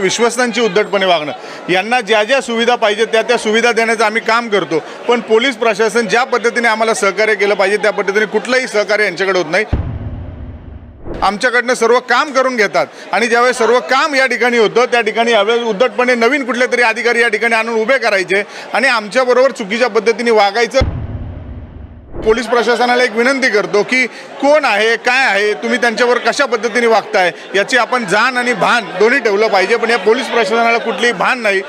विश्वस्तांची उद्धटपणे वागणं. यांना ज्या ज्या सुविधा पाहिजे त्या त्या सुविधा देण्याचं आम्ही काम करतो. पण पोलीस प्रशासन ज्या पद्धतीने आम्हाला सहकार्य केलं पाहिजे त्या पद्धतीने कुठलंही सहकार्य यांच्याकडे होत नाही. आमच्याकडनं सर्व काम करून घेतात. आणि ज्यावेळेस सर्व काम या ठिकाणी होतं त्या ठिकाणी यावेळेस उद्धटपणे नवीन कुठले तरी अधिकारी या ठिकाणी आणून उभे करायचे आणि आमच्याबरोबर चुकीच्या पद्धतीने वागायचं. पोलीस प्रशासनाला एक विनंती करतो की कोण आहे काय आहे तुम्ही त्यांच्यावर कशा पद्धतीने वागताय याची आपण जाण आणि भान दोन्ही ठेवलं पाहिजे पण या पोलीस प्रशासनाला कुठलीही भान नाही.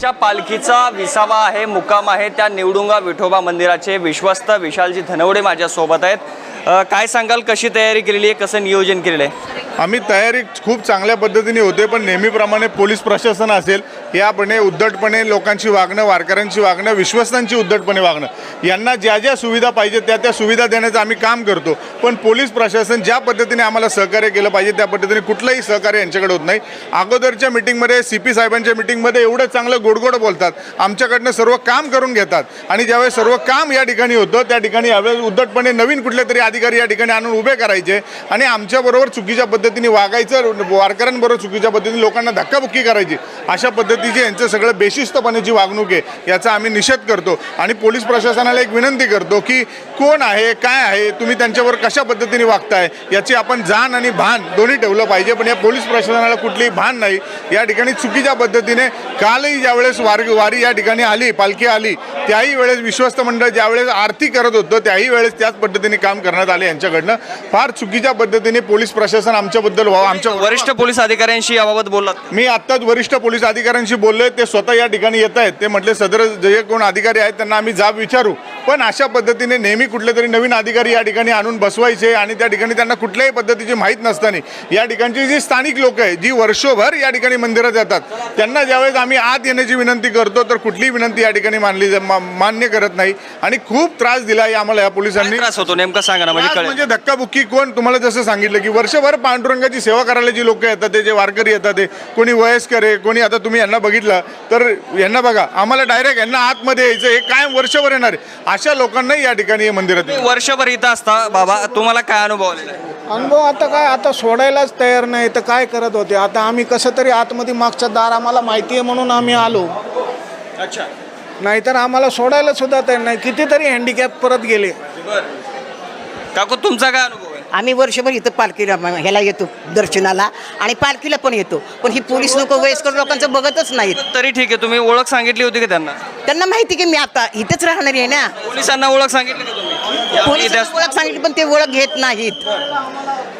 च्या पालखीचा विसावा आहे मुक्काम आहे त्या निवडुंगा विठोबा मंदिराचे विश्वस्त विशालजी धनवडे माझ्यासोबत आहेत. अ, काय सांगाल कशी तयारी केलेली आहे कसं नियोजन केलेलं आहे? आम्ही तयारी खूप चांगल्या पद्धतीने होते पण नेहमीप्रमाणे पोलीस प्रशासन असेल यापणे उद्धटपणे लोकांची वागणं वारकऱ्यांची वागणं विश्वस्तांची उद्धटपणे वागणं यांना ज्या ज्या सुविधा पाहिजे त्या त्या सुविधा देण्याचं आम्ही काम करतो. पण पोलीस प्रशासन ज्या पद्धतीने आम्हाला सहकार्य केलं पाहिजे त्या पद्धतीने कुठलंही सहकार्य यांच्याकडे होत नाही. अगोदरच्या मिटिंगमध्ये सी पी साहेबांच्या मिटिंगमध्ये एवढं चांगलं गोडगोड बोलतात. आमच्याकडनं सर्व काम करून घेतात. आणि ज्यावेळेस सर्व काम या ठिकाणी होतं त्या ठिकाणी यावेळेस उद्धटपणे नवीन कुठले तरी अधिकारी या ठिकाणी आणून उभे करायचे आणि आमच्याबरोबर चुकीच्या पद्धतीने वागायचं वारकऱ्यांबरोबर चुकीच्या पद्धतीने लोकांना धक्काबुक्की करायची अशा पद्धतीची यांचं सगळं बेशिस्तपणाची वागणूक आहे याचा आम्ही निषेध करतो. आणि पोलीस प्रशासनाला एक विनंती करतो की कोण आहे काय आहे तुम्ही त्यांच्यावर कशा पद्धतीने वागताय याची आपण जाण आणि भान दोन्ही ठेवलं पाहिजे. पण या पोलीस प्रशासनाला कुठलीही भान नाही. या ठिकाणी चुकीच्या पद्धतीने कालही ज्यावेळेस वार वारी या ठिकाणी आली पालखी आली त्याही वेळेस विश्वस्त मंडळ ज्यावेळेस आरती करत होतं त्याही वेळेस त्याच पद्धतीने काम करणार करण्यात आले यांच्याकडनं. फार चुकीच्या पद्धतीने पोलीस प्रशासन आमच्याबद्दल व्हावं आमच्या वरिष्ठ पोलीस अधिकाऱ्यांशी याबाबत बोललात? मी आत्ताच वरिष्ठ पोलीस अधिकाऱ्यांशी बोललोय ते स्वतः या ठिकाणी येत आहेत ते म्हटले सदर जे कोण अधिकारी आहेत त्यांना आम्ही जाब विचारू. पण अशा पद्धतीने नेहमी कुठले तरी नवीन अधिकारी या ठिकाणी आणून बसवायचे आणि त्या ठिकाणी त्यांना कुठल्याही पद्धतीची माहीत नसताना या ठिकाणची जी स्थानिक लोक आहे जी वर्षभर या ठिकाणी मंदिरात येतात त्यांना ज्यावेळेस आम्ही आत येण्याची विनंती करतो तर कुठलीही विनंती या ठिकाणी मानली मान्य करत नाही आणि खूप त्रास दिला आहे आम्हाला या पोलिसांनी. त्रास होतो नेमकं सांगा ना म्हणजे म्हणजे धक्काबुक्की कोण? तुम्हाला जसं सांगितलं की वर्षभर पांडुरंगाची सेवा करायला जी लोक येतात ते जे वारकरी येतात ते कोणी वयस्कर आहे कोणी आता तुम्ही यांना बघितलं तर यांना बघा आम्हाला डायरेक्ट यांना आतमध्ये यायचं हे कायम वर्षभर येणार आहे. अशा लोकांनाही या ठिकाणी हे मंदिरात. वर्षभर इथं असता बाबा तुम्हाला काय अनुभव आलेला आहे? अनुभव आता काय आता सोडायलाच तयार नाही तर काय करत होते? आता आम्ही कसं तरी आतमध्ये मागचा दार आम्हाला माहिती आहे म्हणून आम्ही आलो. अच्छा. नाहीतर आम्हाला सोडायला सुद्धा तयार नाही. कितीतरी हँडिकॅप परत गेले. काकू तुमचा काय अनुभव आहे? आम्ही वर्षभर इथं पालखीला ह्याला येतो दर्शनाला. आणि पालखीला पण येतो. पण ही पोलीस लोक वयस्कर लोकांचं बघतच नाहीत. तरी ठीक आहे तुम्ही ओळख सांगितली होती का त्यांना? त्यांना माहिती की मी आता इथंच राहणार आहे ना. पोलिसांना ओळख सांगितली का तुम्ही? पोलीस इतिहास- ओळख सांगितली पण ते ओळख घेत नाहीत.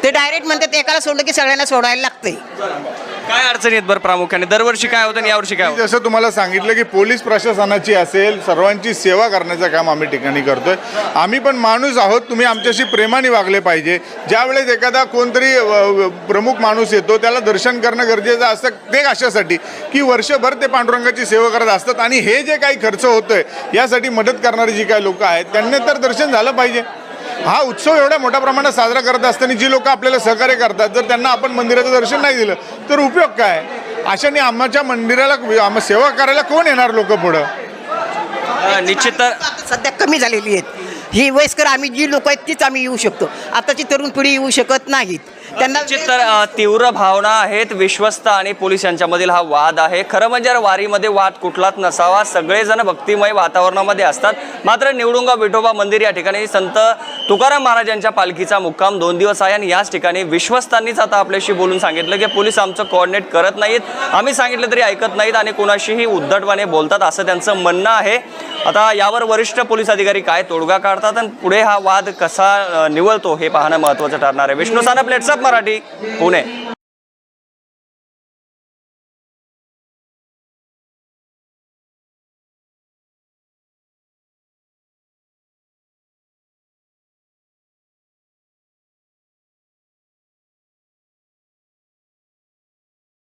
ते डायरेक्ट म्हणतात एकाला सोडलं की सगळ्यांना सोडायला लागतंय. काय अडचणी आहेत बरं प्रामुख्याने? दरवर्षी काय होतं आणि यावर्षी काय होतं? जसं तुम्हाला सांगितलं की पोलीस प्रशासनाची असेल सर्वांची सेवा करण्याचं काम आम्ही ठिकाणी करतोय. आम्ही पण माणूस आहोत तुम्ही आमच्याशी प्रेमाने वागले पाहिजे. ज्यावेळेस एखादा कोणतरी अ, प्रमुख माणूस येतो त्याला दर्शन करणं गरजेचं असतं ते अशासाठी की वर्षभर ते पांडुरंगाची सेवा करत असतात आणि हे जे काही खर्च होतोय यासाठी मदत करणारी जी काही लोक आहेत त्यांनी तर दर्शन झालं पाहिजे. हा उत्सव एवढ्या मोठ्या प्रमाणात साजरा करत असताना जी लोक आपल्याला सहकार्य करतात जर त्यांना आपण मंदिराचं दर्शन नाही दिलं तर उपयोग काय? अशाने आम्हाच्या मंदिराला आम- सेवा करायला कोण येणार लोक पुढं? निश्चित सध्या कमी झालेली आहेत. ही वयस्कर आम्ही जी लोक आहेत तीच आम्ही येऊ शकतो. आताची तरुण पिढी येऊ शकत नाहीत. त्यांना तर तीव्र भावना आहेत विश्वस्त आणि पोलीस यांच्यामधील हा वाद आहे. खरं म्हणजे वारीमध्ये वाद कुठलाच नसावा सगळेजण भक्तिमय वातावरणामध्ये असतात. मात्र निवडुंगा विठोबा मंदिर या ठिकाणी संत तुकाराम महाराजांच्या पालखीचा मुक्काम दोन दिवस आहे आणि याच ठिकाणी विश्वस्तांनीच आता आपल्याशी बोलून सांगितलं की पोलीस आमचं कोऑर्डिनेट करत नाहीत. आम्ही सांगितलं तरी ऐकत नाहीत आणि कोणाशीही उद्धटपणे बोलतात असं त्यांचं म्हणणं आहे. आता यावर वरिष्ठ पोलीस अधिकारी काय तोडगा काढतात आणि पुढे हा वाद कसा निवळतो हे पाहणं महत्त्वाचं ठरणार आहे. विष्णू सानप लेट्सअप मराठी पुणे.